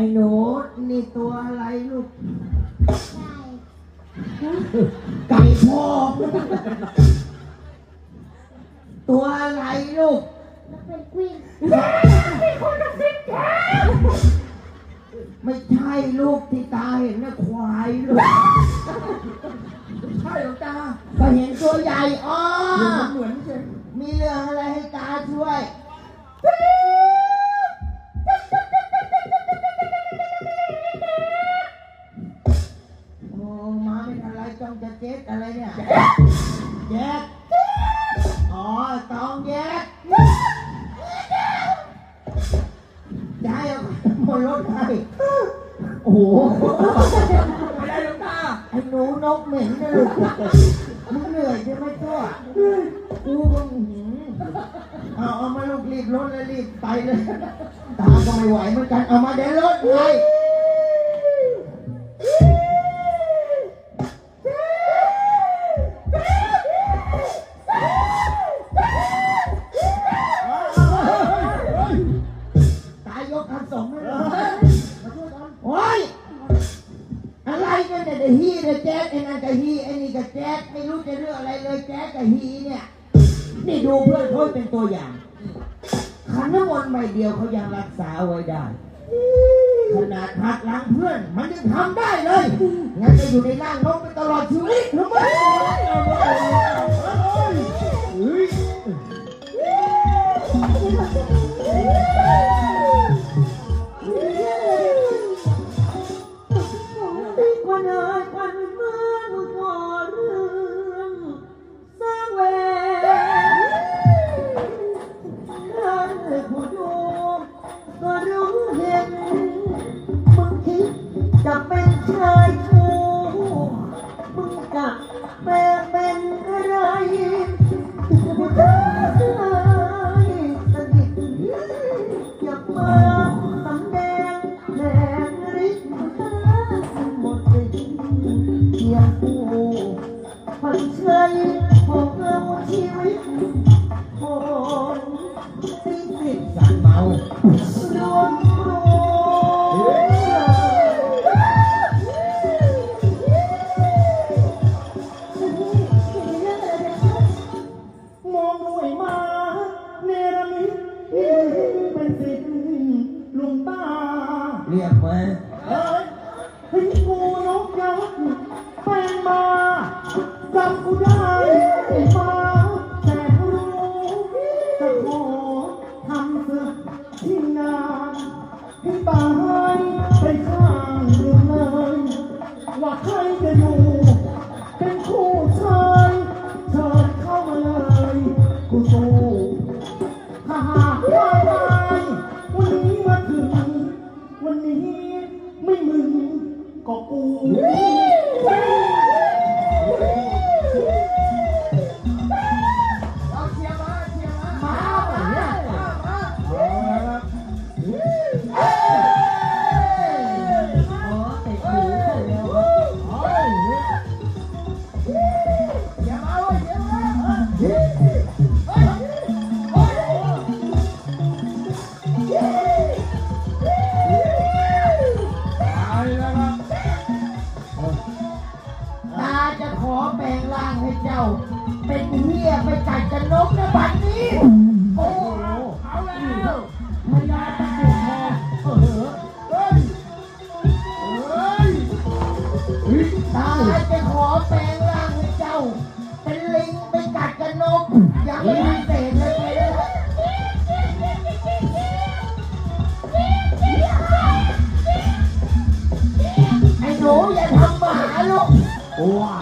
อ้หนูนี่ตัวอะไรลูก ไก่พอกตัวอะไรลูกแล้วเป็นกวินไม่ใช่ลูกที่ตาเห็นนะควายลูกใช่หรอจ้าก็เห็นตัวใหญ่อ้อเหมือนใช่มีเรื่องอะไรให้ เจ๊กอะไรเนี่ยแจ๊กอ๋อตองแจ๊กจะให้เอาบนรถให้โอ้โหไม่ได้หรอกจ้าไอ้หนูนกเหม็นนะลูกมึงเหนื่อยใช่ไหมตัวกูก็หืมเอาเอามาลูกรีบรถเลยรีบไปเลย ตาก็ไม่ไหวเหมือนกันเอามาเดี๋ยวรถไงตายยกคันสองเลยเหรอโอ้ยอะไรกันเนี่ยเดี๋ยวฮีเดี๋ยวแจ๊กไอ้นั่นกับฮีไอ้นี่กับแจ๊กไม่รู้จะเรื่องอะไรเลยแจ๊กกับฮีเนี่ย นี่ดูเพื่อนเขาเป็นตัวอย่างขันน้ำมนต์ใบเดียวเขายังรักษาไว้ได้ ขนาดหักหลังเพื่อน มันยังทำได้เลย งั้นจะอยู่ในร่างนกไปตลอดชีวิตทำไม ยงกูฝันเชยของเราชีวิตคนสิ้นสิทธิ์สันเมารวมรูมองด้วยมาเนรมิตเป็นสิทธิ์หลวงตา เรียกมเฮ้ยให้กูนก จำกูได้ไอ้ฟ้าแต่รู้จะขอทำศึกที่นานให้ตายไปข้างหนึ่งเลยว่าใครจะอยู่ เป็นคู่ชายเชิญเข้ามาเลยกูสู้ถ้าหากว่าตายวันนี้มาถึง วันนี้ไม่มึงก็กู ขอแปลงร่างให้เจ้า เป็นเหี้ยไปกัดกันนกนะบัดนี้ โอ้โหเอาแล้วพญาตะกุดทองเออเฮ้ยเฮ้ยตาจะขอแปลงร่างให้เจ้า เป็นลิงไปกัดกันนกยังไม่มีเศษเลยไปเลยไอ้หนูอย่าทำหมาลูกว้า